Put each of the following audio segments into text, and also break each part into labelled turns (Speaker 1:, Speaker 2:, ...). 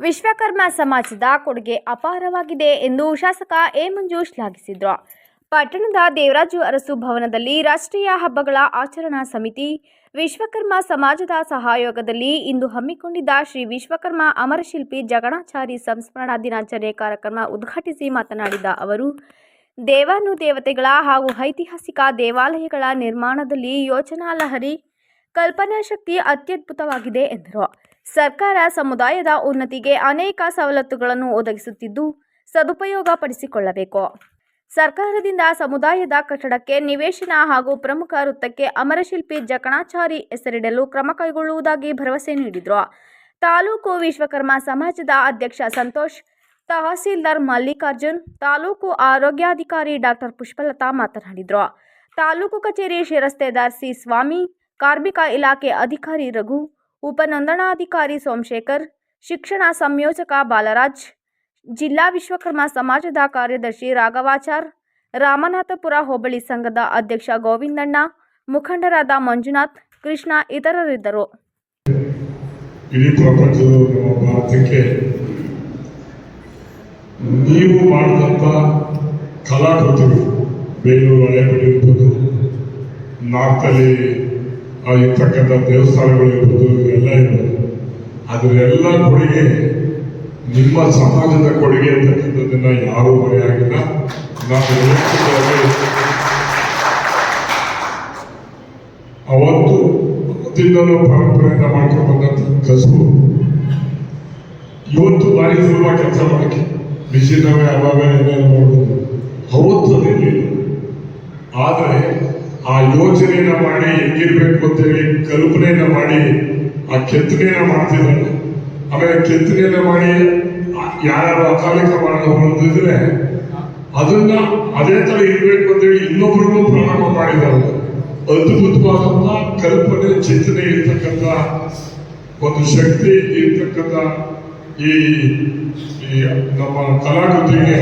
Speaker 1: ವಿಶ್ವಕರ್ಮ ಸಮಾಜದ ಕೊಡುಗೆ ಅಪಾರವಾಗಿದೆ ಎಂದು ಶಾಸಕ ಎ ಮಂಜು ಶ್ಲಾಘಿಸಿದರು. ಪಟ್ಟಣದ ದೇವರಾಜು ಅರಸು ಭವನದಲ್ಲಿ ರಾಷ್ಟ್ರೀಯ ಹಬ್ಬಗಳ ಆಚರಣಾ ಸಮಿತಿ, ವಿಶ್ವಕರ್ಮ ಸಮಾಜದ ಸಹಯೋಗದಲ್ಲಿ ಇಂದು ಹಮ್ಮಿಕೊಂಡಿದ್ದ ಶ್ರೀ ವಿಶ್ವಕರ್ಮ ಅಮರಶಿಲ್ಪಿ ಜಗಣಾಚಾರಿ ಸಂಸ್ಮರಣಾ ದಿನಾಚರಣೆ ಕಾರ್ಯಕ್ರಮ ಉದ್ಘಾಟಿಸಿ ಮಾತನಾಡಿದ ಅವರು, ದೇವಾನು ದೇವತೆಗಳ ಹಾಗೂ ಐತಿಹಾಸಿಕ ದೇವಾಲಯಗಳ ನಿರ್ಮಾಣದಲ್ಲಿ ಯೋಚನಾ ಲಹರಿ ಕಲ್ಪನಾ ಶಕ್ತಿ ಅತ್ಯದ್ಭುತವಾಗಿದೆ ಎಂದರು. ಸರ್ಕಾರ ಸಮುದಾಯದ ಉನ್ನತಿಗೆ ಅನೇಕ ಸವಲತ್ತುಗಳನ್ನು ಒದಗಿಸುತ್ತಿದ್ದು ಸದುಪಯೋಗ ಪಡಿಸಿಕೊಳ್ಳಬೇಕು. ಸರ್ಕಾರದಿಂದ ಸಮುದಾಯದ ಕಟ್ಟಡಕ್ಕೆ ನಿವೇಶನ ಹಾಗೂ ಪ್ರಮುಖ ವೃತ್ತಕ್ಕೆ ಅಮರಶಿಲ್ಪಿ ಜಕಣಾಚಾರಿ ಹೆಸರಿಡಲು ಕ್ರಮ ಕೈಗೊಳ್ಳುವುದಾಗಿ ಭರವಸೆ ನೀಡಿದರು. ತಾಲೂಕು ವಿಶ್ವಕರ್ಮ ಸಮಾಜದ ಅಧ್ಯಕ್ಷ ಸಂತೋಷ್, ತಹಸೀಲ್ದಾರ್ ಮಲ್ಲಿಕಾರ್ಜುನ್, ತಾಲೂಕು ಆರೋಗ್ಯಾಧಿಕಾರಿ ಡಾಕ್ಟರ್ ಪುಷ್ಪಲತಾ ಮಾತನಾಡಿದರು. ತಾಲೂಕು ಕಚೇರಿ ಶಿರಸ್ತೆದಾರ್ ಸಿ ಸ್ವಾಮಿ, ಕಾರ್ಮಿಕ ಇಲಾಖೆ ಅಧಿಕಾರಿ ರಘು ಉಪನೋಂದಣಾಧಿಕಾರಿ ಸೋಮಶೇಖರ್, ಶಿಕ್ಷಣ ಸಂಯೋಜಕ ಬಾಲರಾಜ್, ಜಿಲ್ಲಾ ವಿಶ್ವಕರ್ಮ ಸಮಾಜದ ಕಾರ್ಯದರ್ಶಿ ರಾಘವಾಚಾರ್, ರಾಮನಾಥಪುರ ಹೋಬಳಿ ಸಂಘದ ಅಧ್ಯಕ್ಷ ಗೋವಿಂದಣ್ಣ, ಮುಖಂಡರಾದ ಮಂಜುನಾಥ್, ಕೃಷ್ಣ ಇತರರಿದ್ದರು.
Speaker 2: ಇಡೀ ನಮ್ಮ ನೀವು ಮಾಡಿದಂಥ ಕಲಾಕೃತಿಗಳು, ಬೇಲೂರು ಹಳೆಬೀಡು ಇರ್ಬೋದು ನಾರ್ತಲ್ಲಿ ಇರ್ತಕ್ಕಂಥ ದೇವಸ್ಥಾನಗಳು ಇರ್ಬೋದು ಅದರೆಲ್ಲ ಕೊಡುಗೆ, ನಿಮ್ಮ ಸಮಾಜದ ಕೊಡುಗೆ ಅಂತಕ್ಕಂಥದ್ದನ್ನ ಯಾರೂ ಮರೆಯಾಗಿಲ್ಲ. ನಾವು ಅವತ್ತು ಅವತ್ತಿಂದಲೂ ಪರಂಪರೆಯಿಂದ ಮಾಡ್ಕೊಂಡು ಕಸಬು, ಇವತ್ತು ಬಾರಿ ಸುಲಭ ಕೆಲಸ ಮಾಡಕ್ಕೆ ಮಿಷಿನವೇ ಅವಾಗ ನೋಡಬಹುದು ಅವತ್ತು ಅದಿರಲಿಲ್ಲ. ಆದರೆ ಆ ಯೋಚನೆಯನ್ನ ಮಾಡಿ ಹೆಂಗಿರ್ಬೇಕು ಅಂತೇಳಿ ಕಲ್ಪನೆಯನ್ನ ಮಾಡಿ ಆ ಕೆತ್ತನೆಯನ್ನ ಮಾಡ್ತಿದ್ದಾರೆ. ಆಮೇಲೆ ಕೆತ್ತನೆಯನ್ನ ಮಾಡಿ ಯಾರ್ಯಾರು ಅಕಾಲಿಕ ಮಾಡಿದ್ರೆ ಅದನ್ನ ಅದೇ ತರ ಇರ್ಬೇಕು ಅಂತೇಳಿ ಇನ್ನೊಬ್ರಿಗೂ ಪ್ರಾರಂಭ ಮಾಡಿದಾರಲ್ಲ ಅದ್ಭುತವಾದಂತ ಕಲ್ಪನೆ, ಚಿಂತನೆ ಇರ್ತಕ್ಕಂಥ ಒಂದು ಶಕ್ತಿ ಇರ್ತಕ್ಕಂಥ ಈ ನಮ್ಮ ಕಲಾಕೃತಿಗೆ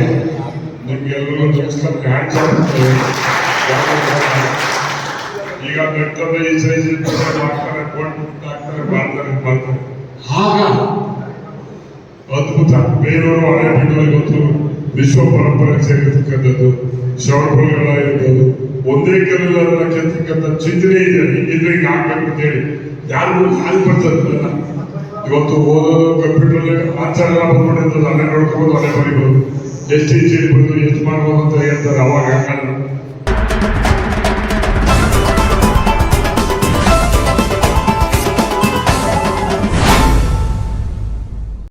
Speaker 2: ನಿಮ್ಗೆಲ್ಲರಿಗೂ ನಮಸ್ಕಾರ. ಈಗ ಬೆಟ್ಟದ ಈ ಸೈಜ್ ಮಾಡ್ತಾರೆ ಬೋಟ್ ಹಾಕ್ತಾರೆ ಮಾಡ್ತಾರೆ ಮಾಡ್ತಾರೆ ಆಗ ಅದ್ಭುತ ಬೇರೆಯವರು ಹಳೆ ಬಿಡುವ ಇವತ್ತು ವಿಶ್ವ ಪರಂಪರೆಗೆ ಸೇರಿರ್ತಕ್ಕಂಥದ್ದು ಶ್ರವಣಗಳ ಇರ್ಬೋದು. ಒಂದೇ ಕಲ್ಲಲ್ಲಿ ಅದನ್ನ ಕೆತ್ತಕ್ಕಂಥ ಚಿಂತನೆ ಇದೆ, ಹಿಂಗಿದ್ರೆ ಹಿಂಗೆ ಆಗ್ಬೇಕು ಅಂತ ಹೇಳಿ. ಯಾರಿಗೂ ಹಾಲು ಬರ್ತದಲ್ಲ ಇವತ್ತು ಓದೋದು ಕಂಪ್ಯೂಟರ್ ಆಚಾರ ಬಂದ್ಬಿಟ್ಟಿರ್ತದೆ ಅಲ್ಲೇ ನೋಡ್ಕೋಬೋದು ಅಲ್ಲೇ ಬರಿಬೋದು. ಎಷ್ಟು ಈಜಿ ಬಂದು, ಎಷ್ಟು ಮಾಡ್ಬೋದು ಅಂತ ಹೇಳ್ತಾರೆ ಅವಾಗ